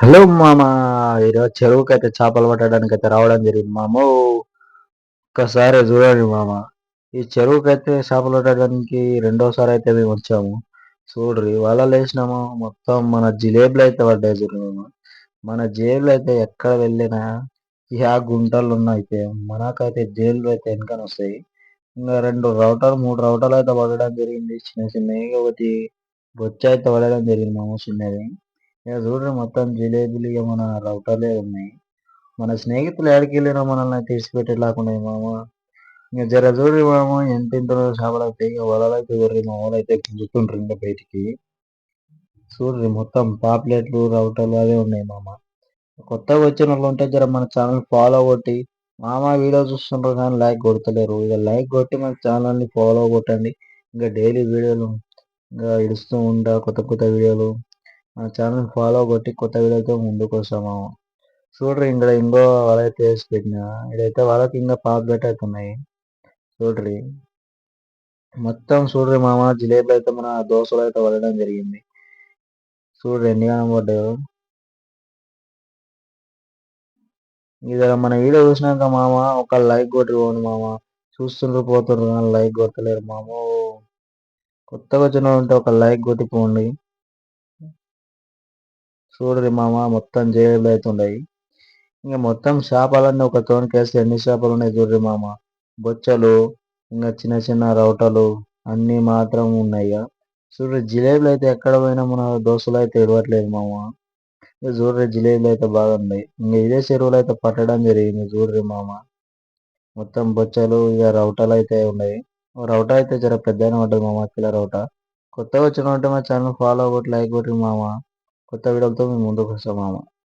Hello మామ ఈరోజు చెరువుకి అయితే చేపలు పట్టడానికి అయితే రావడం జరిగింది మామ. ఒక్కసారి చూడండి మామ ఈ చెరువుకి అయితే చేపలు పట్టడానికి రెండోసారి అయితే మేము వచ్చాము. చూడ్రి వాళ్ళ లేచినాము మొత్తం మన జిలేబులు అయితే పడ్డాయి చూడండి మన జేబులు అయితే ఎక్కడ వెళ్ళినా ఆ గుంటలు అయితే మనకైతే జేబులు అయితే వెనకని వస్తాయి. ఇంకా రెండు రౌటాలు మూడు రౌటర్లు అయితే పడడం జరిగింది. చిన్న చిన్నవి ఒకటి బొచ్చ అయితే పడడం జరిగింది మామ చిన్నది. ఇక చూడండి మొత్తం జిలేబీలు ఇక మన రౌటర్లే ఉన్నాయి. మన స్నేహితులు ఎక్కడికి వెళ్ళినా మనల్ని తీసిపెట్టేలాకుండా మామ. ఇంకా జర చూడ్రి మామ ఎంత ఇంత చేపలు అయితే ఇక వలలు అయితే మా వాళ్ళు అయితే గుంజుతుండ్రు ఇంకా బయటికి. చూడ్రి మొత్తం పాప్లెట్లు రౌటర్లు అవే ఉన్నాయి మామ. కొత్తగా వచ్చిన వాళ్ళు ఉంటే జర మన ఛానల్ ఫాలో కొట్టి మామ వీడియో చూస్తుంటారు కానీ లైక్ కొడతలేరు. ఇక లైక్ కొట్టి మన ఛానల్ని ఫాలో కొట్టండి. ఇంకా డైలీ వీడియోలు ఇంకా ఇడుస్తూ ఉంటా కొత్త కొత్త వీడియోలు. మన ఛానల్ ఫాలో కొట్టి కొత్త వీడియోతో ముందుకు వస్తాము చూడరు ఇక్కడ ఇంకో వాళ్ళైతే వేసి పెట్టిన ఇదైతే వాళ్ళకి ఇంకా పాపులేట్ ఉన్నాయి. చూడ్రి. మొత్తం చూడరి మామ జిలేబీలు అయితే మన దోశలు అయితే వదలడం జరిగింది. చూడరు ఎన్ని కనబడ్డాయో ఇది మన వీడియో చూసినాక మామ ఒక లైక్ కొట్టి పోండి మామ. చూస్తుండ్రు పోతుండ్రు కానీ లైక్ కొట్టలేరు మామ. కొత్తగా వచ్చిన ఉంటే ఒక లైక్ కొట్టిపోండి. చూడరి మామ మొత్తం జేబులు అవుతుండయి ఇంకా మొత్తం చేపలన్నీ ఒక తోనికేస్తే ఎన్ని చేపలు ఉన్నాయి చూడరి మామ? బొచ్చలు ఇంకా చిన్న చిన్న రౌటలు అన్ని మాత్రం ఉన్నాయి చూడరి జిలేబీలు అయితే ఎక్కడ పోయినా మన దోశలు అయితే ఇడవట్లేదు మామ. చూడరి జిలేబీలు అయితే బాగున్నాయి ఇంకా ఇదే చెరువులు అయితే పట్టడం జరిగింది చూడరి మామ. మొత్తం బొచ్చలు ఇక రౌటలు అయితే ఉన్నాయి. రౌట అయితే జర పెద్దగానే ఉంటుంది మామ కిలో రౌట. కొత్తగా వచ్చిన ఉంటే మా ఛానల్ ఫాలో కొట్టి లైక్ కొట్టి మామ. కొత్త వీడియోలతో మేము ముందుకు వస్తాం మామ